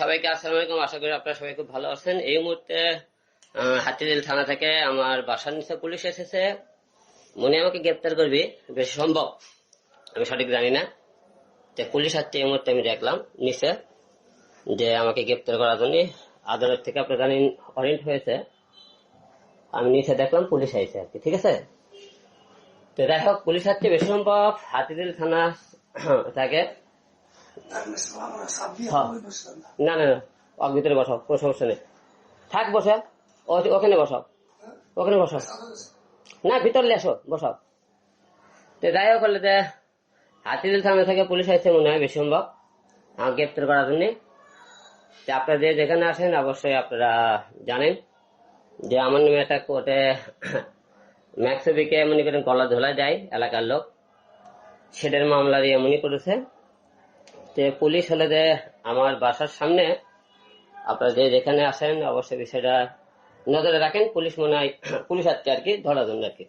সবাইকে আসসালামু আলাইকুম। আশা করি আপনারা সবাই খুব ভালো আছেন। এই মুহূর্তে আহ, হাতিঝিল থানা থেকে আমার বাসার নিচে পুলিশ এসেছে। মনে আমাকে গ্রেপ্তার করবি বেশি সম্ভব। আমি সঠিক জানি না। তো পুলিশ আসছে এই মুহূর্তে আমি দেখলাম নিচে যে আমাকে গ্রেপ্তার করার জন্য আদালত থেকে আপনার জানেন ওয়ারেন্ট হয়েছে। আমি নিচে দেখলাম পুলিশ আইছে আর কি ঠিক আছে? তো যাই হোক পুলিশ আসছে বেশি সম্ভব। হাতিঝিল থানা থাকে হ্যাঁ। না না না। ভিতরে বসাও কোনো সমস্যা নেই। থাক বসে ওখানে বসাও। ওখানে বসাও। না ভিতরে আসো বসাও। তো যাই হোক হলে যে হাতিদিল থানা থেকে পুলিশ আসছে মনে হয় বেশি সম্ভব। আমাকে গ্রেপ্তার করার জন্য। আপনারা যে যেখানে আসেন অবশ্যই আপনারা জানেন যে আমার নামে একটা কোর্টে ম্যাক্সবিকে এমনি করে গলা ধোলা যায় এলাকার লোক। সেটার মামলা দিয়ে এমনই করেছে। যে পুলিশ হলে যে আমার বাসার সামনে আপনারা যে যেখানে আসেন, অবশ্যই বিষয়টা নজরে রাখেন। পুলিশ মনে হয়, পুলিশ আসছে আর কি ধরার জন্য আর কি